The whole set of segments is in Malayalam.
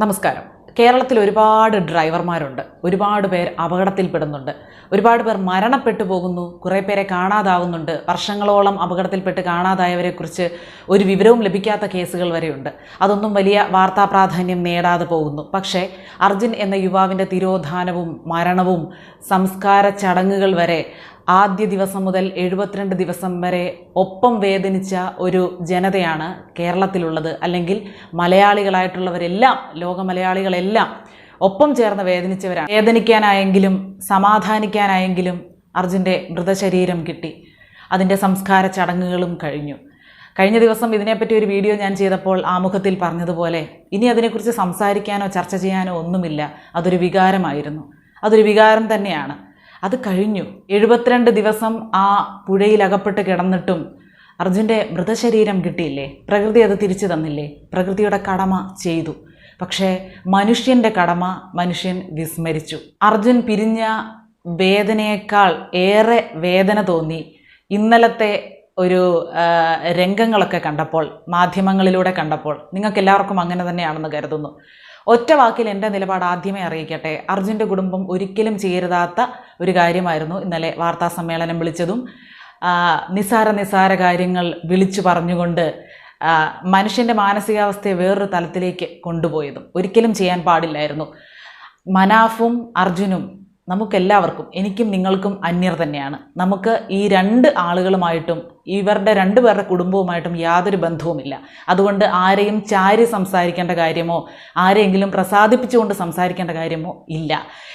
നമസ്കാരം. കേരളത്തിൽ ഒരുപാട് ഡ്രൈവർമാരുണ്ട്. ഒരുപാട് പേർ അപകടത്തിൽപ്പെടുന്നുണ്ട്. ഒരുപാട് പേർ മരണപ്പെട്ടു പോകുന്നു. കുറേ പേരെ കാണാതാവുന്നുണ്ട്. വർഷങ്ങളോളം അപകടത്തിൽപ്പെട്ട് കാണാതായവരെക്കുറിച്ച് ഒരു വിവരവും ലഭിക്കാത്ത കേസുകൾ വരെയുണ്ട്. അതൊന്നും വലിയ വാർത്താ പ്രാധാന്യം നേടാതെ പോകുന്നു. പക്ഷേ അർജുൻ എന്ന യുവാവിന്റെ തിരോധാനവും മരണവും സംസ്കാര ചടങ്ങുകൾ വരെ ആദ്യ ദിവസം മുതൽ എഴുപത്തിരണ്ട് ദിവസം വരെ ഒപ്പം വേദനിച്ച ഒരു ജനതയാണ് കേരളത്തിലുള്ളത്. അല്ലെങ്കിൽ മലയാളികളായിട്ടുള്ളവരെല്ലാം ലോക മലയാളികളെല്ലാം ഒപ്പം ചേർന്ന് വേദനിച്ചവരാണ്. വേദനിക്കാനായെങ്കിലും സമാധാനിക്കാനായെങ്കിലും അർജുന്റെ മൃതശരീരം കിട്ടി. അതിന്റെ സംസ്കാര ചടങ്ങുകളും കഴിഞ്ഞു. കഴിഞ്ഞ ദിവസം ഇതിനെപ്പറ്റി ഒരു വീഡിയോ ഞാൻ ചെയ്തപ്പോൾ ആമുഖത്തിൽ പറഞ്ഞതുപോലെ ഇനി അതിനെക്കുറിച്ച് സംസാരിക്കാനോ ചർച്ച ചെയ്യാനോ ഒന്നുമില്ല. അതൊരു വികാരമായിരുന്നു. അതൊരു വികാരം തന്നെയാണ്. അത് കഴിഞ്ഞു. എഴുപത്തിരണ്ട് ദിവസം ആ പുഴയിൽ അകപ്പെട്ട് കിടന്നിട്ടും അർജുന്റെ മൃതശരീരം കിട്ടിയില്ലേ? പ്രകൃതി അത് തിരിച്ചു തന്നില്ലേ? പ്രകൃതിയുടെ കടമ ചെയ്തു. പക്ഷേ മനുഷ്യന്റെ കടമ മനുഷ്യൻ വിസ്മരിച്ചു. അർജുൻ പിരിഞ്ഞ വേദനയേക്കാൾ ഏറെ വേദന തോന്നി. ഇന്നലത്തെ ഒരു രംഗങ്ങളൊക്കെ കണ്ടപ്പോൾ മാധ്യമങ്ങളിലൂടെ കണ്ടപ്പോൾ. നിങ്ങൾക്ക് എല്ലാവർക്കും അങ്ങനെ തന്നെയാണെന്ന് കരുതുന്നു. ഒറ്റ വാക്കിൽ എന്റെ നിലപാട് ആദ്യമേ അറിയിക്കട്ടെ. അർജുന്റെ കുടുംബം ഒരിക്കലും ചെയ്യരുതാത്ത ഒരു കാര്യമായിരുന്നു ഇന്നലെ വാർത്താ സമ്മേളനം വിളിച്ചതും. നിസാര നിസാര കാര്യങ്ങൾ വിളിച്ചു പറഞ്ഞുകൊണ്ട് മനുഷ്യന്റെ മാനസികാവസ്ഥയെ വേറൊരു തലത്തിലേക്ക് കൊണ്ടുപോയതും. ഒരിക്കലും ചെയ്യാൻ പാടില്ലായിരുന്നു. മനാഫും അർജുനും നമുക്കെല്ലാവർക്കും എനിക്കും നിങ്ങൾക്കും അന്യർ തന്നെയാണ്. നമുക്ക് ഈ രണ്ട് ആളുകളുമായിട്ടും ഇവരുടെ രണ്ടുപേരുടെ കുടുംബവുമായിട്ടും യാതൊരു ബന്ധവുമില്ല. അതുകൊണ്ട് ആരെയും ചാരി സംസാരിക്കേണ്ട കാര്യമോ ആരെങ്കിലും പ്രസാദിപ്പിച്ചുകൊണ്ട് സംസാരിക്കേണ്ട കാര്യമോ ഇല്ല.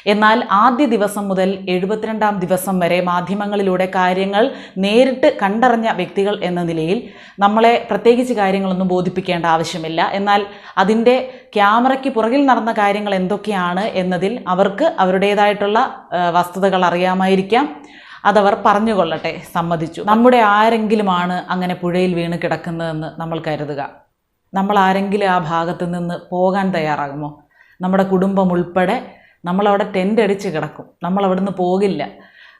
എന്നാൽ ആദ്യ ദിവസം മുതൽ എഴുപത്തിരണ്ടാം ദിവസം വരെ മാധ്യമങ്ങളിലൂടെ കാര്യങ്ങൾ നേരിട്ട് കണ്ടറിഞ്ഞ വ്യക്തികൾ എന്ന നിലയിൽ നമ്മളെ പ്രത്യേകിച്ച് കാര്യങ്ങളൊന്നും ബോധിപ്പിക്കേണ്ട ആവശ്യമില്ല. എന്നാൽ അതിന്റെ ക്യാമറയ്ക്ക് പുറകിൽ നടന്ന കാര്യങ്ങൾ എന്തൊക്കെയാണ് എന്നതിൽ അവർക്ക് അവരുടേതായിട്ടുള്ള വസ്തുതകൾ അറിയാമായിരിക്കാം. അതവർ പറഞ്ഞുകൊള്ളട്ടെ സമ്മതിച്ചു. നമ്മുടെ ആരെങ്കിലുമാണ് അങ്ങനെ പുഴയിൽ വീണ് കിടക്കുന്നതെന്ന് നമ്മൾ കരുതുക. നമ്മൾ ആരെങ്കിലും ആ ഭാഗത്ത് നിന്ന് പോകാൻ തയ്യാറാകുമോ? നമ്മുടെ കുടുംബം ഉൾപ്പെടെ നമ്മളവിടെ ടെന്റ് അടിച്ച് കിടക്കും. നമ്മൾ അവിടുന്ന് പോകില്ല.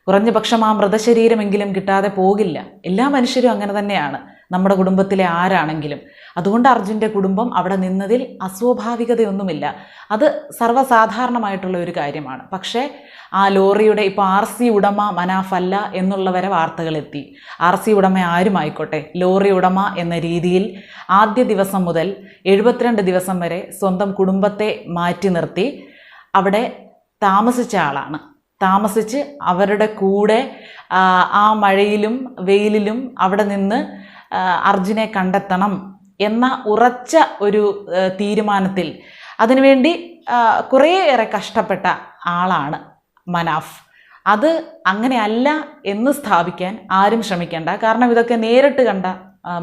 കുറഞ്ഞ പക്ഷം ആ മൃതശരീരമെങ്കിലും കിട്ടാതെ പോകില്ല. എല്ലാ മനുഷ്യരും അങ്ങനെ തന്നെയാണ്. നമ്മുടെ കുടുംബത്തിലെ ആരാണെങ്കിലും. അതുകൊണ്ട് അർജുന്റെ കുടുംബം അവിടെ നിന്നതിൽ അസ്വാഭാവികതയൊന്നുമില്ല. അത് സർവസാധാരണമായിട്ടുള്ള ഒരു കാര്യമാണ്. പക്ഷേ ആ ലോറിയുടെ ഇപ്പോൾ ആർ സി ഉടമ മനാഫല്ല എന്നുള്ളവരെ വാർത്തകളെത്തി. ആർ സി ഉടമ ആരുമായിക്കോട്ടെ? ലോറി ഉടമ എന്ന രീതിയിൽ ആദ്യ ദിവസം മുതൽ എഴുപത്തിരണ്ട് ദിവസം വരെ സ്വന്തം കുടുംബത്തെ മാറ്റി നിർത്തി അവിടെ താമസിച്ച ആളാണ്. താമസിച്ച് അവരുടെ കൂടെ ആ, മഴയിലും വെയിലിലും അവിടെ നിന്ന് അർജുനെ കണ്ടെത്തണം എന്ന ഉറച്ച ഒരു തീരുമാനത്തിൽ അതിനുവേണ്ടി കുറേയേറെ കഷ്ടപ്പെട്ട ആളാണ് മനാഫ്. അത് അങ്ങനെയല്ല എന്ന് സ്ഥാപിക്കാൻ ആരും ശ്രമിക്കേണ്ട. കാരണം ഇതൊക്കെ നേരിട്ട് കണ്ട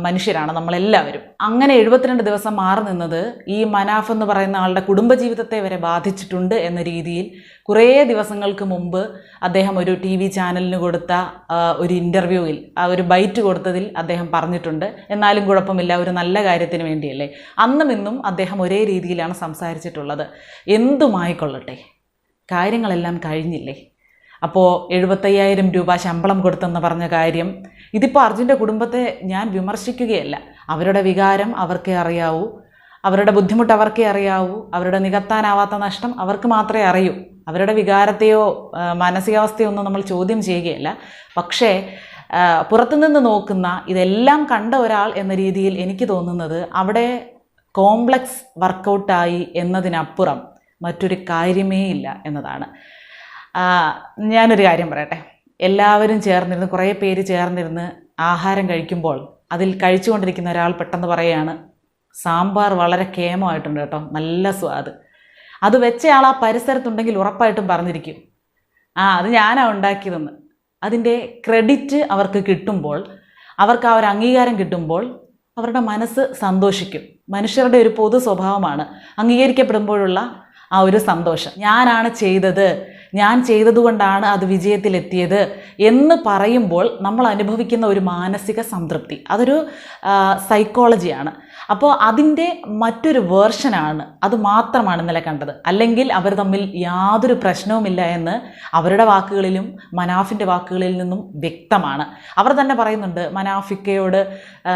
മനുഷ്യരാണ് നമ്മളെല്ലാവരും. അങ്ങനെ എഴുപത്തിരണ്ട് ദിവസം മാറി നിന്നത് ഈ മനാഫ് എന്ന് പറയുന്ന ആളുടെ കുടുംബജീവിതത്തെ വരെ ബാധിച്ചിട്ടുണ്ട് എന്ന രീതിയിൽ കുറേ ദിവസങ്ങൾക്ക് മുമ്പ് അദ്ദേഹം ഒരു ടി വി ചാനലിന് കൊടുത്ത ഒരു ഇന്റർവ്യൂവിൽ ആ ഒരു ബൈറ്റ് കൊടുത്തതിൽ അദ്ദേഹം പറഞ്ഞിട്ടുണ്ട്. എന്നാലും കുഴപ്പമില്ല ഒരു നല്ല കാര്യത്തിന് വേണ്ടിയല്ലേ. അന്നും ഇന്നും അദ്ദേഹം ഒരേ രീതിയിലാണ് സംസാരിച്ചിട്ടുള്ളത്. എന്തുമായിക്കൊള്ളട്ടെ കാര്യങ്ങളെല്ലാം കഴിഞ്ഞില്ലേ? അപ്പോൾ എഴുപത്തയ്യായിരം രൂപ ശമ്പളം കൊടുത്തെന്ന് പറഞ്ഞ കാര്യം ഇതിപ്പോൾ അർജുന്റെ കുടുംബത്തെ ഞാൻ വിമർശിക്കുകയല്ല. അവരുടെ വികാരം അവർക്കേ അറിയാവൂ അവരുടെ ബുദ്ധിമുട്ട് അവർക്കേ അറിയാവൂ അവരുടെ നികത്താനാവാത്ത നഷ്ടം അവർക്ക് മാത്രമേ അറിയൂ. അവരുടെ വികാരത്തെയോ മാനസികാവസ്ഥയോ ഒന്നും നമ്മൾ ചോദ്യം ചെയ്യുകയല്ല. പക്ഷേ പുറത്തുനിന്ന് നോക്കുന്ന ഇതെല്ലാം കണ്ട ഒരാൾ എന്ന രീതിയിൽ എനിക്ക് തോന്നുന്നത് അവിടെ കോംപ്ലക്സ് വർക്കൗട്ടായി എന്നതിനപ്പുറം മറ്റൊരു കാര്യമേ ഇല്ല എന്നതാണ്. ഞാനൊരു കാര്യം പറയട്ടെ. എല്ലാവരും ചേർന്നിരുന്ന് കുറേ പേര് ചേർന്നിരുന്ന് ആഹാരം കഴിക്കുമ്പോൾ അതിൽ കഴിച്ചുകൊണ്ടിരിക്കുന്ന ഒരാൾ പെട്ടെന്ന് പറയുകയാണ് സാമ്പാർ വളരെ കേമമായിട്ടുണ്ട് കേട്ടോ നല്ല സ്വാദ്. അത് വെച്ചയാൾ ആ പരിസരത്തുണ്ടെങ്കിൽ ഉറപ്പായിട്ടും പറഞ്ഞിരിക്കും. ആ അത് ഞാനാണ് ഉണ്ടാക്കിയതെന്ന്. അതിന്റെ ക്രെഡിറ്റ് അവർക്ക് കിട്ടുമ്പോൾ അവർക്ക് ആ ഒരു അംഗീകാരം കിട്ടുമ്പോൾ അവരുടെ മനസ്സ് സന്തോഷിക്കും. മനുഷ്യരുടെ ഒരു പൊതു സ്വഭാവമാണ് അംഗീകരിക്കപ്പെടുമ്പോഴുള്ള ആ ഒരു സന്തോഷം. ഞാനാണ് ചെയ്തത് ഞാൻ ചെയ്തതുകൊണ്ടാണ് അത് വിജയത്തിലെത്തിയത് എന്ന് പറയുമ്പോൾ നമ്മൾ അനുഭവിക്കുന്ന ഒരു മാനസിക സംതൃപ്തി. അതൊരു സൈക്കോളജിയാണ് അപ്പോൾ അതിന്റെ മറ്റൊരു വേർഷനാണ്. അത് മാത്രമാണ് ഇന്നലെ കണ്ടത്. അല്ലെങ്കിൽ അവർ തമ്മിൽ യാതൊരു പ്രശ്നവുമില്ല എന്ന് അവരുടെ വാക്കുകളിലും മനാഫിന്റെ വാക്കുകളിൽ നിന്നും വ്യക്തമാണ്. അവർ തന്നെ പറയുന്നുണ്ട് മനാഫിക്കയോട്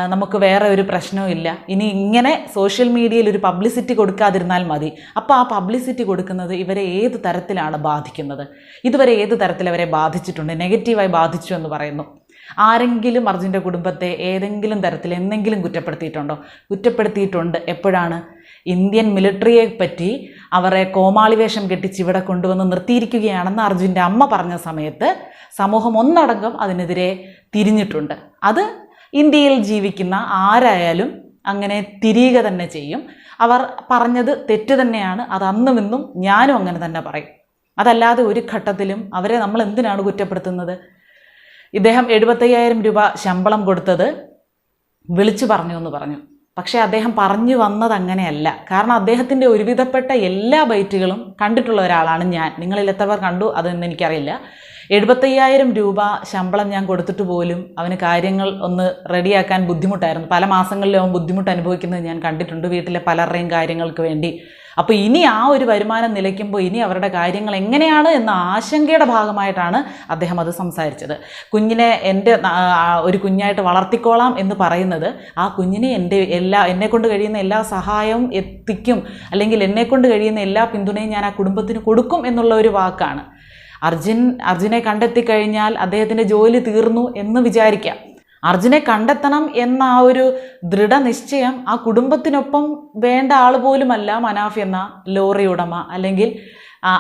നമുക്ക് വേറെ ഒരു പ്രശ്നവും ഇല്ല. ഇനി ഇങ്ങനെ സോഷ്യൽ മീഡിയയിൽ ഒരു പബ്ലിസിറ്റി കൊടുക്കാതിരുന്നാൽ മതി. അപ്പോൾ ആ പബ്ലിസിറ്റി കൊടുക്കുന്നത് ഇവരെ ഏത് തരത്തിലാണ് ബാധിക്കുന്നത്? ഇതുവരെ ഏത് തരത്തിൽ അവരെ ബാധിച്ചിട്ടുണ്ട്? നെഗറ്റീവായി ബാധിച്ചു എന്ന് പറയുന്നു. ആരെങ്കിലും അർജുന്റെ കുടുംബത്തെ ഏതെങ്കിലും തരത്തിൽ എന്തെങ്കിലും കുറ്റപ്പെടുത്തിയിട്ടുണ്ടോ? കുറ്റപ്പെടുത്തിയിട്ടുണ്ട്. എപ്പോഴാണ്? ഇന്ത്യൻ മിലിറ്ററിയെ പറ്റി അവരെ കോമാളിവേഷം കെട്ടിച്ച് ഇവിടെ കൊണ്ടുവന്ന് നിർത്തിയിരിക്കുകയാണെന്ന് അർജുന്റെ അമ്മ പറഞ്ഞ സമയത്ത് സമൂഹം ഒന്നടങ്കം അതിനെതിരെ തിരിഞ്ഞിട്ടുണ്ട്. അത് ഇന്ത്യയിൽ ജീവിക്കുന്ന ആരായാലും അങ്ങനെ തിരിയുക തന്നെ ചെയ്യും. അവർ പറഞ്ഞത് തെറ്റ് തന്നെയാണ്. അത് അന്നും ഇന്നും ഞാനും അങ്ങനെ തന്നെ പറയും. അതല്ലാതെ ഒരു ഘട്ടത്തിലും അവരെ നമ്മൾ എന്തിനാണ് കുറ്റപ്പെടുത്തുന്നത്? ഇദ്ദേഹം എഴുപത്തയ്യായിരം രൂപ ശമ്പളം കൊടുത്തത് വിളിച്ചു പറഞ്ഞു എന്ന് പറഞ്ഞു. പക്ഷേ അദ്ദേഹം പറഞ്ഞു വന്നത് അങ്ങനെയല്ല. കാരണം അദ്ദേഹത്തിന്റെ ഒരുവിധപ്പെട്ട എല്ലാ ബൈറ്റുകളും കണ്ടിട്ടുള്ള ഒരാളാണ് ഞാൻ. നിങ്ങളിൽ എത്ര പേർ കണ്ടു? അതെന്ന് എനിക്കറിയില്ല. എഴുപത്തയ്യായിരം രൂപ ശമ്പളം ഞാൻ കൊടുത്തിട്ട് പോലും അവന് കാര്യങ്ങൾ ഒന്ന് റെഡിയാക്കാൻ ബുദ്ധിമുട്ടായിരുന്നു. പല മാസങ്ങളിലും അവൻ ബുദ്ധിമുട്ട് അനുഭവിക്കുന്നത് ഞാൻ കണ്ടിട്ടുണ്ട്. വീട്ടിലെ പലരുടെയും കാര്യങ്ങൾക്ക് വേണ്ടി അപ്പോൾ ഇനി ആ ഒരു വരുമാനം നിലയ്ക്കുമ്പോൾ ഇനി അവരുടെ കാര്യങ്ങൾ എങ്ങനെയാണ് എന്ന ആശങ്കയുടെ ഭാഗമായിട്ടാണ് അദ്ദേഹം അത് സംസാരിച്ചത്. കുഞ്ഞിനെ എന്റെ ഒരു കുഞ്ഞായിട്ട് വളർത്തിക്കോളാം എന്ന് പറയുന്നത് ആ കുഞ്ഞിനെ എന്റെ എല്ലാ എന്നെക്കൊണ്ട് കഴിയുന്ന എല്ലാ സഹായവും എത്തിക്കും അല്ലെങ്കിൽ എന്നെക്കൊണ്ട് കഴിയുന്ന എല്ലാ പിന്തുണയും ഞാൻ ആ കുടുംബത്തിന് കൊടുക്കും എന്നുള്ള ഒരു വാക്കാണ്. അർജുൻ അർജുനെ കണ്ടെത്തി കഴിഞ്ഞാൽ അദ്ദേഹത്തിന്റെ ജോലി തീർന്നു എന്ന് വിചാരിക്കാം. അർജുനെ കണ്ടെത്തണം എന്ന ആ ഒരു ദൃഢനിശ്ചയം ആ കുടുംബത്തിനൊപ്പം വേണ്ട ആൾ പോലുമല്ല മനാഫ് എന്ന ലോറി ഉടമ അല്ലെങ്കിൽ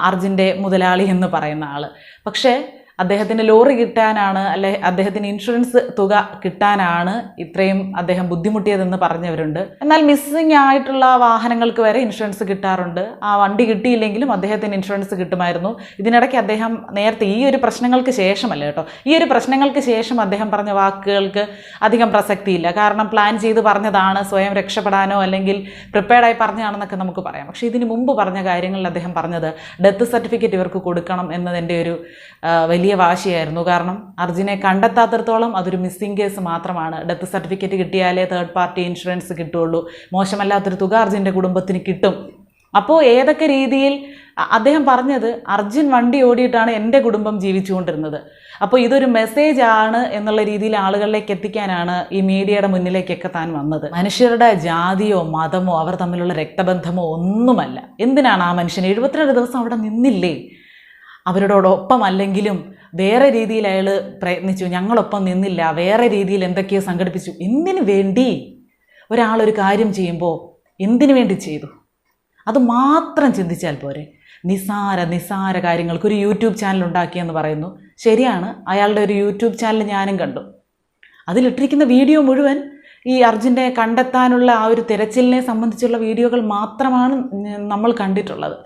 അർജുന്റെ മുതലാളി എന്ന് പറയുന്ന ആൾ പക്ഷേ അദ്ദേഹത്തിന് ലോറി കിട്ടാനാണ് അല്ലെ അദ്ദേഹത്തിന് ഇൻഷുറൻസ് തുക കിട്ടാനാണ് ഇത്രയും അദ്ദേഹം ബുദ്ധിമുട്ടിയതെന്ന് പറഞ്ഞവരുണ്ട്. എന്നാൽ മിസ്സിംഗ് ആയിട്ടുള്ള വാഹനങ്ങൾക്ക് വരെ ഇൻഷുറൻസ് കിട്ടാറുണ്ട്. ആ വണ്ടി കിട്ടിയില്ലെങ്കിലും അദ്ദേഹത്തിന് ഇൻഷുറൻസ് കിട്ടുമായിരുന്നു. ഇതിനിടയ്ക്ക് അദ്ദേഹം നേരത്തെ ഈ ഒരു പ്രശ്നങ്ങൾക്ക് ശേഷമല്ല കേട്ടോ. ഈ ഒരു പ്രശ്നങ്ങൾക്ക് ശേഷം അദ്ദേഹം പറഞ്ഞ വാക്കുകൾക്ക് അധികം പ്രസക്തിയില്ല. കാരണം പ്ലാൻ ചെയ്ത് പറഞ്ഞതാണ് സ്വയം രക്ഷപ്പെടാനോ അല്ലെങ്കിൽ പ്രിപ്പയർഡായി പറഞ്ഞതാണെന്നൊക്കെ നമുക്ക് പറയാം. പക്ഷേ ഇതിന് മുമ്പ് പറഞ്ഞ കാര്യങ്ങളിൽ അദ്ദേഹം പറഞ്ഞത് ഡെത്ത് സർട്ടിഫിക്കറ്റ് ഇവർക്ക് കൊടുക്കണം എന്നതിന്റെ ഒരു ആ, വലിയ വാശിയായിരുന്നു. കാരണം അർജുനെ കണ്ടെത്താത്തിടത്തോളം അതൊരു മിസ്സിംഗ് കേസ് മാത്രമാണ്. ഡെത്ത് സർട്ടിഫിക്കറ്റ് കിട്ടിയാലേ തേർഡ് പാർട്ടി ഇൻഷുറൻസ് കിട്ടുള്ളൂ മോശമല്ലാത്തൊരു തുക അർജുന്റെ കുടുംബത്തിന് കിട്ടും. അപ്പോൾ ഏതൊക്കെ രീതിയിൽ അദ്ദേഹം പറഞ്ഞത് അർജുൻ വണ്ടി ഓടിയിട്ടാണ് എന്റെ കുടുംബം ജീവിച്ചുകൊണ്ടിരുന്നത്. അപ്പോൾ ഇതൊരു മെസ്സേജ് ആണ് എന്നുള്ള രീതിയിൽ ആളുകളിലേക്ക് എത്തിക്കാനാണ് ഈ മീഡിയയുടെ മുന്നിലേക്കൊക്കെ താൻ വന്നത്. മനുഷ്യരുടെ ജാതിയോ മതമോ അവർ തമ്മിലുള്ള രക്തബന്ധമോ ഒന്നുമല്ല. എന്തിനാണ് ആ മനുഷ്യൻ എഴുപത്തിരണ്ട് ദിവസം അവിടെ നിന്നില്ലേ? അവരോടൊപ്പം അല്ലെങ്കിലും വേറെ രീതിയിൽ അയാൾ പ്രയത്നിച്ചു. ഞങ്ങളൊപ്പം നിന്നില്ല. വേറെ രീതിയിൽ എന്തൊക്കെയോ സംഘടിപ്പിച്ചു. എന്തിനു വേണ്ടി ഒരാളൊരു കാര്യം ചെയ്യുമ്പോൾ എന്തിനു വേണ്ടി ചെയ്തു? അത് മാത്രം ചിന്തിച്ചാൽ പോരെ. നിസാര നിസാര കാര്യങ്ങൾക്ക് ഒരു യൂട്യൂബ് ചാനൽ ഉണ്ടാക്കിയെന്ന് പറയുന്നു. ശരിയാണ്. അയാളുടെ ഒരു യൂട്യൂബ് ചാനൽ ഞാനും കണ്ടു. അതിലിട്ടിരിക്കുന്ന വീഡിയോ മുഴുവൻ ഈ അർജുന്റെ കണ്ടെത്താനുള്ള ആ ഒരു തിരച്ചിലിനെ സംബന്ധിച്ചുള്ള വീഡിയോകൾ മാത്രമാണ് നമ്മൾ കണ്ടിട്ടുള്ളത്.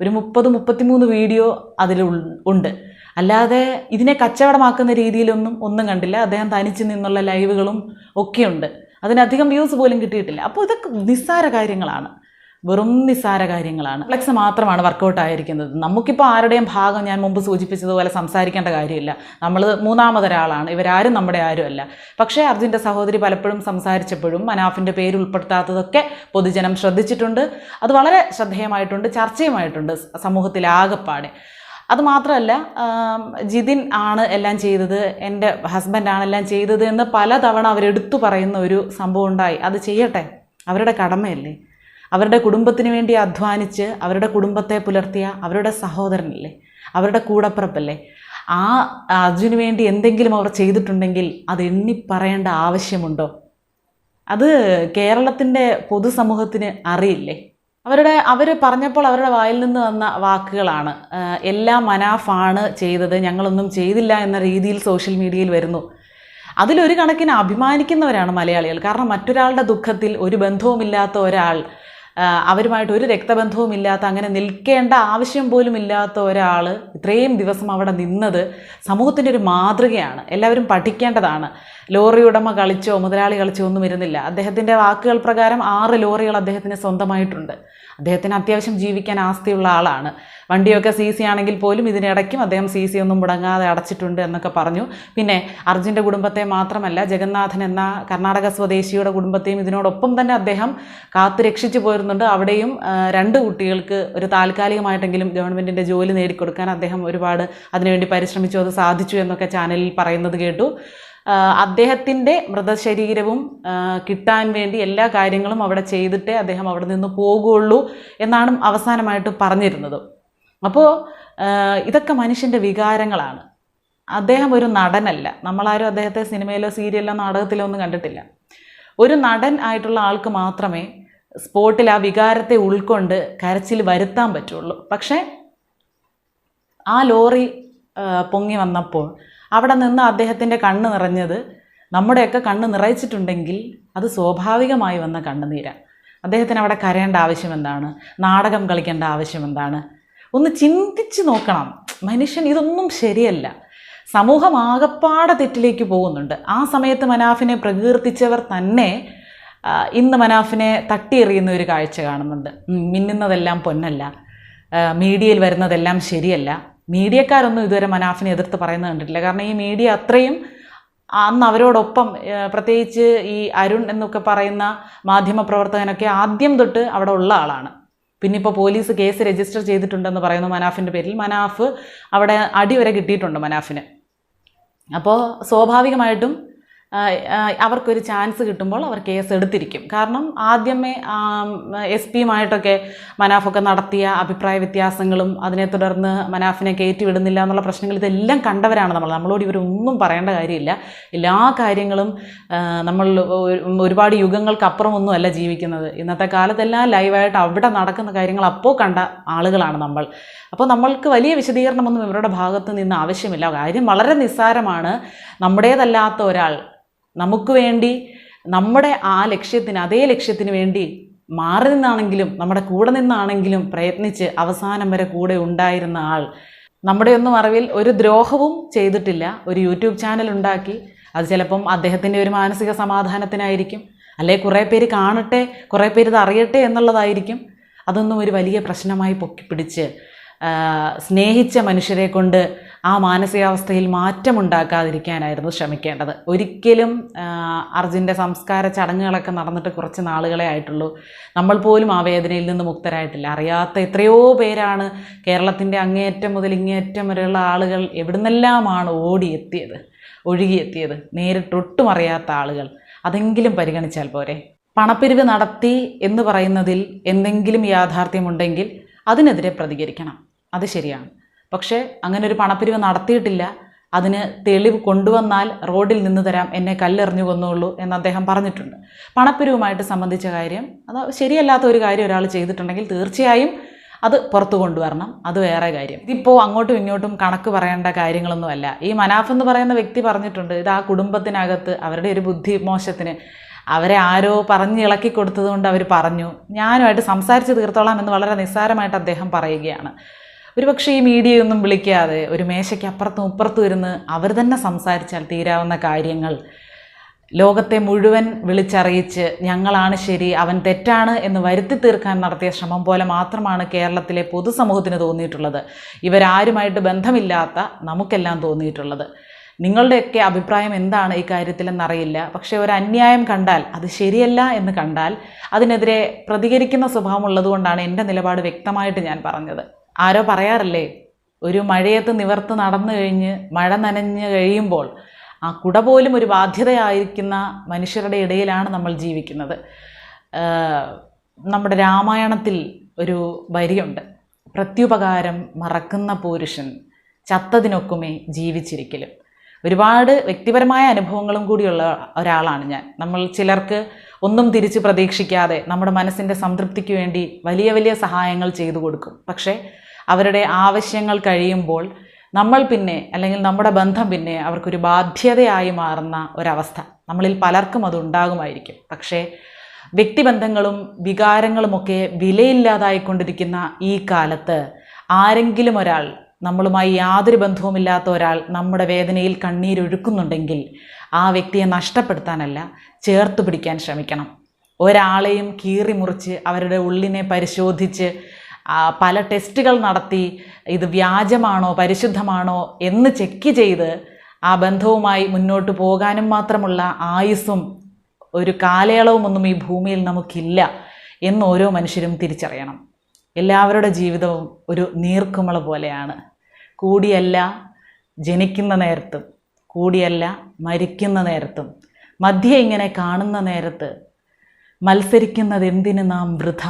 ഒരു മുപ്പത് മുപ്പത്തിമൂന്ന് വീഡിയോ അതിൽ ഉണ്ട്. അല്ലാതെ ഇതിനെ കച്ചവടമാക്കുന്ന രീതിയിലൊന്നും ഒന്നും കണ്ടില്ല. അദ്ദേഹം തനിച്ച് നിന്നുള്ള ലൈവുകളും ഒക്കെയുണ്ട്. അതിനധികം വ്യൂസ് പോലും കിട്ടിയിട്ടില്ല. അപ്പോൾ ഇതൊക്കെ നിസ്സാര കാര്യങ്ങളാണ്. വെറും നിസ്സാര കാര്യങ്ങളാണ്. ഫ്ലെക്സ് മാത്രമാണ് വർക്കൗട്ട് ആയിരിക്കുന്നത്. നമുക്കിപ്പോൾ ആരുടെയും ഭാഗം ഞാൻ മുമ്പ് സൂചിപ്പിച്ചതുപോലെ സംസാരിക്കേണ്ട കാര്യമില്ല. നമ്മൾ മൂന്നാമതൊരാളാണ്. ഇവരാരും നമ്മുടെ ആരുമല്ല. പക്ഷേ അർജുന്റെ സഹോദരി പലപ്പോഴും സംസാരിച്ചപ്പോഴും മനാഫിന്റെ പേര് ഉൾപ്പെടുത്താത്തതൊക്കെ പൊതുജനം ശ്രദ്ധിച്ചിട്ടുണ്ട്. അത് വളരെ ശ്രദ്ധേയമായിട്ടുണ്ട് ചർച്ചയുമായിട്ടുണ്ട് സമൂഹത്തിൽ അതുമാത്രമല്ല ജിതിൻ ആണ് എല്ലാം ചെയ്തത് എന്റെ ഹസ്ബൻഡാണ് എല്ലാം ചെയ്തത് എന്ന് പലതവണ അവരെടുത്തു പറയുന്ന ഒരു സംഭവം ഉണ്ടായി. അത് ചെയ്യട്ടെ? അവരുടെ കടമയല്ലേ? അവരുടെ കുടുംബത്തിന് വേണ്ടി അധ്വാനിച്ച് അവരുടെ കുടുംബത്തെ പുലർത്തിയ അവരുടെ സഹോദരനല്ലേ? അവരുടെ കൂടപ്പിറപ്പല്ലേ? ആ അർജുന് വേണ്ടി എന്തെങ്കിലും അവർ ചെയ്തിട്ടുണ്ടെങ്കിൽ അത് എണ്ണി പറയേണ്ട ആവശ്യമുണ്ടോ? അത് കേരളത്തിന്റെ പൊതുസമൂഹത്തിന് അറിയില്ലേ? അവരുടെ അവർ പറഞ്ഞപ്പോൾ അവരുടെ വായിൽ നിന്ന് വന്ന വാക്കുകളാണ്. എല്ലാം മനാഫാണ് ചെയ്തത് ഞങ്ങളൊന്നും ചെയ്തില്ല എന്ന രീതിയിൽ സോഷ്യൽ മീഡിയയിൽ വരുന്നു. അതിലൊരു കണക്കിന് അഭിമാനിക്കുന്നവരാണ് മലയാളികൾ. കാരണം മറ്റൊരാളുടെ ദുഃഖത്തിൽ ഒരു ബന്ധവുമില്ലാത്ത ഒരാൾ അവരുമായിട്ട് ഒരു രക്തബന്ധവും ഇല്ലാത്ത അങ്ങനെ നിൽക്കേണ്ട ആവശ്യം പോലും ഇല്ലാത്ത ഒരാൾ ഇത്രയും ദിവസം അവിടെ നിന്നത് സമൂഹത്തിന്റെ ഒരു മാതൃകയാണ്. എല്ലാവരും പഠിക്കേണ്ടതാണ്. ലോറി ഉടമ കളിച്ചോ മുതലാളി കളിച്ചോ ഒന്നും ഇരുന്നില്ല അദ്ദേഹത്തിന്റെ വാക്കുകൾ പ്രകാരം ആറ് ലോറികൾ അദ്ദേഹത്തിന് സ്വന്തമായിട്ടുണ്ട്. അദ്ദേഹത്തിന് അത്യാവശ്യം ജീവിക്കാൻ ആസ്തിയുള്ള ആളാണ്. വണ്ടിയൊക്കെ സി സി ആണെങ്കിൽ പോലും ഇതിനിടയ്ക്കും അദ്ദേഹം സി സി ഒന്നും മുടങ്ങാതെ അടച്ചിട്ടുണ്ട് എന്നൊക്കെ പറഞ്ഞു. പിന്നെ അർജുന്റെ കുടുംബത്തെ മാത്രമല്ല ജഗന്നാഥൻ എന്ന കർണാടക സ്വദേശിയുടെ കുടുംബത്തെയും ഇതിനോടൊപ്പം തന്നെ അദ്ദേഹം കാത്തു രക്ഷിച്ചു പോരുന്നുണ്ട് അവിടെയും രണ്ട് കുട്ടികൾക്ക് ഒരു താൽക്കാലികമായിട്ടെങ്കിലും ഗവൺമെന്റിന്റെ ജോലി നേടിക്കൊടുക്കാൻ അദ്ദേഹം ഒരുപാട് അതിനുവേണ്ടി പരിശ്രമിച്ചു അത് സാധിച്ചു എന്നൊക്കെ ചാനലിൽ പറയുന്നത് കേട്ടു. അദ്ദേഹത്തിന്റെ മൃതശരീരവും കിട്ടാൻ വേണ്ടി എല്ലാ കാര്യങ്ങളും അവിടെ ചെയ്തിട്ടേ അദ്ദേഹം അവിടെ നിന്ന് പോകുള്ളൂ എന്നാണ് അവസാനമായിട്ട് പറഞ്ഞിരുന്നത്. അപ്പോൾ ഇതൊക്കെ മനുഷ്യന്റെ വികാരങ്ങളാണ്. അദ്ദേഹം ഒരു നടനല്ല. നമ്മളാരും അദ്ദേഹത്തെ സിനിമയിലോ സീരിയലിലോ നാടകത്തിലോ ഒന്നും കണ്ടിട്ടില്ല. ഒരു നടൻ ആയിട്ടുള്ള ആൾക്ക് മാത്രമേ സ്പോട്ടിൽ ആ വികാരത്തെ ഉൾക്കൊണ്ട് കരച്ചിൽ വരുത്താൻ പറ്റുള്ളൂ. പക്ഷേ ആ ലോറി പൊങ്ങി വന്നപ്പോൾ അവിടെ നിന്ന് അദ്ദേഹത്തിന്റെ കണ്ണ് നിറഞ്ഞത് നമ്മുടെയൊക്കെ കണ്ണ് നിറയിച്ചിട്ടുണ്ടെങ്കിൽ അത് സ്വാഭാവികമായി വന്ന കണ്ണുനീരാണ് അദ്ദേഹത്തിന് അവിടെ കരയേണ്ട ആവശ്യം എന്താണ്? നാടകം കളിക്കേണ്ട ആവശ്യം എന്താണ്? ഒന്ന് ചിന്തിച്ച് നോക്കണം. മനുഷ്യൻ ഇതൊന്നും ശരിയല്ല. സമൂഹം ആകപ്പാടെ തെറ്റിലേക്ക് പോകുന്നുണ്ട്. ആ സമയത്ത് മനാഫിനെ പ്രകീർത്തിച്ചവർ തന്നെ ഇന്ന് മനാഫിനെ തട്ടിയെറിയുന്ന ഒരു കാഴ്ച കാണുന്നുണ്ട്. മിന്നുന്നതെല്ലാം പൊന്നല്ല. മീഡിയയിൽ വരുന്നതെല്ലാം ശരിയല്ല. മീഡിയക്കാരൊന്നും ഇതുവരെ മനാഫിനെ എതിർത്ത് പറയുന്നത് കണ്ടിട്ടില്ല. കാരണം ഈ മീഡിയ അത്രയും അന്ന് അവരോടൊപ്പം പ്രത്യേകിച്ച് ഈ അരുൺ എന്നൊക്കെ പറയുന്ന മാധ്യമപ്രവർത്തകനൊക്കെ ആദ്യം തൊട്ട് അവിടെ ഉള്ള ആളാണ്. പിന്നെ ഇപ്പോൾ പോലീസ് കേസ് രജിസ്റ്റർ ചെയ്തിട്ടുണ്ടെന്ന് പറയുന്നു മനാഫിന്റെ പേരിൽ. മനാഫ് അവിടെ അടി വരെ കിട്ടിയിട്ടുണ്ട് മനാഫിന്. അപ്പോൾ സ്വാഭാവികമായിട്ടും അവർക്കൊരു ചാൻസ് കിട്ടുമ്പോൾ അവർ കേസ് എടുത്തിരിക്കും. കാരണം ആദ്യമേ എസ് പിയുമായിട്ടൊക്കെ മനാഫൊക്കെ നടത്തിയ അഭിപ്രായ വ്യത്യാസങ്ങളും അതിനെ തുടർന്ന് മനാഫിനെ കയറ്റി വിടുന്നില്ല എന്നുള്ള പ്രശ്നങ്ങൾ ഇതെല്ലാം കണ്ടവരാണ് നമ്മൾ. നമ്മളോട് ഇവരൊന്നും പറയേണ്ട കാര്യമില്ല. എല്ലാ കാര്യങ്ങളും നമ്മൾ ഒരുപാട് യുഗങ്ങൾക്കപ്പുറമൊന്നും അല്ല ജീവിക്കുന്നത്. ഇന്നത്തെ കാലത്തെല്ലാം ലൈവായിട്ട് അവിടെ നടക്കുന്ന കാര്യങ്ങൾ അപ്പോൾ കണ്ട ആളുകളാണ് നമ്മൾ. അപ്പോൾ നമ്മൾക്ക് വലിയ വിശദീകരണമൊന്നും ഇവരുടെ ഭാഗത്ത് നിന്ന് ആവശ്യമില്ല. കാര്യം വളരെ നിസ്സാരമാണ്. നമ്മുടേതല്ലാത്ത ഒരാൾ നമുക്ക് വേണ്ടി നമ്മുടെ ആ ലക്ഷ്യത്തിന് അതേ ലക്ഷ്യത്തിന് വേണ്ടി മാറി നിന്നാണെങ്കിലും നമ്മുടെ കൂടെ നിന്നാണെങ്കിലും പ്രയത്നിച്ച് അവസാനം വരെ കൂടെ ഉണ്ടായിരുന്ന ആൾ. നമ്മുടെ ഒന്നും അറിവിൽ ഒരു ദ്രോഹവും ചെയ്തിട്ടില്ല. ഒരു യൂട്യൂബ് ചാനൽ ഉണ്ടാക്കി. അത് ചിലപ്പം അദ്ദേഹത്തിന്റെ ഒരു മാനസിക സമാധാനത്തിനായിരിക്കും. അല്ലെ കുറേ പേര് കാണട്ടെ കുറേ പേര് ഇത് അറിയട്ടെ എന്നുള്ളതായിരിക്കും. അതൊന്നും ഒരു വലിയ പ്രശ്നമായി പൊക്കിപ്പിടിച്ച് സ്നേഹിച്ച മനുഷ്യരെ കൊണ്ട് ആ മാനസികാവസ്ഥയിൽ മാറ്റമുണ്ടാക്കാതിരിക്കാനായിരുന്നു ശ്രമിക്കേണ്ടത്. ഒരിക്കലും അർജുന്റെ സംസ്കാര ചടങ്ങുകളൊക്കെ നടന്നിട്ട് കുറച്ച് നാളുകളെ ആയിട്ടുള്ളൂ. നമ്മൾ പോലും ആ വേദനയിൽ നിന്ന് മുക്തരായിട്ടില്ല. അറിയാത്ത എത്രയോ പേരാണ് കേരളത്തിന്റെ അങ്ങേയറ്റം മുതൽ ഇങ്ങേയറ്റം വരെയുള്ള ആളുകൾ എവിടുന്നെല്ലാമാണ് ഓടിയെത്തിയത് ഒഴുകിയെത്തിയത് നേരിട്ടൊട്ടും അറിയാത്ത ആളുകൾ. അതെങ്കിലും പരിഗണിച്ചാൽ പോരെ. പണപ്പിരിവ് നടത്തി എന്ന് പറയുന്നതിൽ എന്തെങ്കിലും യാഥാർത്ഥ്യമുണ്ടെങ്കിൽ അതിനെതിരെ പ്രതികരിക്കണം. അത് ശരിയാണ്. പക്ഷേ അങ്ങനെ ഒരു പണപ്പിരിവ് നടത്തിയിട്ടില്ല. അതിന് തെളിവ് കൊണ്ടുവന്നാൽ റോഡിൽ നിന്ന് തരാം എന്നെ കല്ലെറിഞ്ഞു കൊന്നുള്ളൂ എന്ന് അദ്ദേഹം പറഞ്ഞിട്ടുണ്ട്. പണപ്പിരിവുമായിട്ട് സംബന്ധിച്ച കാര്യം അത് ശരിയല്ലാത്ത ഒരു കാര്യം ഒരാൾ ചെയ്തിട്ടുണ്ടെങ്കിൽ തീർച്ചയായും അത് പുറത്തു കൊണ്ടുവരണം. അത് വേറെ കാര്യം. ഇതിപ്പോൾ അങ്ങോട്ടും ഇങ്ങോട്ടും കണക്ക് പറയേണ്ട കാര്യങ്ങളൊന്നുമല്ല ഈ മനാഫ് എന്ന് പറയുന്ന വ്യക്തി പറഞ്ഞിട്ടുണ്ട് ഇത് ആ കുടുംബത്തിനകത്ത് അവരുടെ ഒരു ബുദ്ധി മോശത്തിന് അവരെ ആരോ പറഞ്ഞ് ഇളക്കി കൊടുത്തതുകൊണ്ട് അവർ പറഞ്ഞു. ഞാനുമായിട്ട് സംസാരിച്ച് തീർത്തോളാം എന്ന് വളരെ നിസ്സാരമായിട്ട് അദ്ദേഹം പറയുകയാണ്. ഒരുപക്ഷെ ഈ മീഡിയയൊന്നും വിളിക്കാതെ ഒരു മേശയ്ക്ക് അപ്പുറത്തും ഇപ്പുറത്തും ഇരുന്ന് അവർ തന്നെ സംസാരിച്ചാൽ തീരാവുന്ന കാര്യങ്ങൾ. ലോകത്തെ മുഴുവൻ വിളിച്ചറിയിച്ച് ഞങ്ങളാണ് ശരി അവൻ തെറ്റാണ് എന്ന് വരുത്തി തീർക്കാൻ നടത്തിയ ശ്രമം പോലെ മാത്രമാണ് കേരളത്തിലെ പൊതുസമൂഹത്തിന് തോന്നിയിട്ടുള്ളത്. ഇവരാരുമായിട്ട് ബന്ധമില്ലാത്ത നമുക്കെല്ലാം തോന്നിയിട്ടുള്ളത്. നിങ്ങളുടെയൊക്കെ അഭിപ്രായം എന്താണ് ഈ കാര്യത്തിലെന്നറിയില്ല. പക്ഷേ ഒരു അന്യായം കണ്ടാൽ അത് ശരിയല്ല എന്ന് കണ്ടാൽ അതിനെതിരെ പ്രതികരിക്കുന്ന സ്വഭാവമുള്ളതുകൊണ്ടാണ് എന്റെ നിലപാട് വ്യക്തമായിട്ട് ഞാൻ പറഞ്ഞത്. ആരോ പറയാറില്ലേ ഒരു മഴയത്ത് നിവർത്ത് നടന്നു കഴിഞ്ഞ് മഴ നനഞ്ഞ് കഴിയുമ്പോൾ ആ കുട പോലും ഒരു ബാധ്യതയായിരിക്കുന്ന മനുഷ്യരുടെ ഇടയിലാണ് നമ്മൾ ജീവിക്കുന്നത്. നമ്മുടെ രാമായണത്തിൽ ഒരു വരിയുണ്ട്. പ്രത്യുപകാരം മറക്കുന്ന പുരുഷൻ ചത്തതിനൊക്കുമേ ജീവിച്ചിരിക്കലും. ഒരുപാട് വ്യക്തിപരമായ അനുഭവങ്ങളും കൂടിയുള്ള ഒരാളാണ് ഞാൻ. നമ്മൾ ചിലർക്ക് ഒന്നും തിരിച്ച് പ്രതീക്ഷിക്കാതെ നമ്മുടെ മനസ്സിന്റെ സംതൃപ്തിക്ക് വേണ്ടി വലിയ വലിയ സഹായങ്ങൾ ചെയ്തു കൊടുക്കും. പക്ഷേ അവരുടെ ആവശ്യങ്ങൾ കഴിയുമ്പോൾ നമ്മൾ പിന്നെ അല്ലെങ്കിൽ നമ്മുടെ ബന്ധം പിന്നെ അവർക്കൊരു ബാധ്യതയായി മാറുന്ന ഒരവസ്ഥ. നമ്മളിൽ പലർക്കും അതുണ്ടാകുമായിരിക്കും പക്ഷേ വ്യക്തിബന്ധങ്ങളും വികാരങ്ങളുമൊക്കെ വിലയില്ലാതായിക്കൊണ്ടിരിക്കുന്ന ഈ കാലത്ത് ആരെങ്കിലും ഒരാൾ നമ്മളുമായി യാതൊരു ബന്ധവുമില്ലാത്ത ഒരാൾ നമ്മുടെ വേദനയിൽ കണ്ണീരൊഴുക്കുന്നുണ്ടെങ്കിൽ ആ വ്യക്തിയെ നഷ്ടപ്പെടുത്താനല്ല ചേർത്ത് പിടിക്കാൻ ശ്രമിക്കണം. ഒരാളെയും കീറി മുറിച്ച് അവരുടെ ഉള്ളിനെ പരിശോധിച്ച് പല ടെസ്റ്റുകൾ നടത്തി ഇത് വ്യാജമാണോ പരിശുദ്ധമാണോ എന്ന് ചെക്ക് ചെയ്ത് ആ ബന്ധവുമായി മുന്നോട്ട് പോകാനും മാത്രമുള്ള ആയുസ്സും ഒരു കാലയളവും ഒന്നും ഈ ഭൂമിയിൽ നമുക്കില്ല എന്ന് ഓരോ മനുഷ്യരും തിരിച്ചറിയണം. എല്ലാവരുടെ ജീവിതവും ഒരു നീർക്കുമള പോലെയാണ്. കൂടിയല്ല ജനിക്കുന്ന നേരത്തും കൂടിയല്ല മരിക്കുന്ന നേരത്തും മധ്യ ഇങ്ങനെ കാണുന്ന നേരത്ത് മത്സരിക്കുന്നത് എന്തിന് നാം വൃഥ?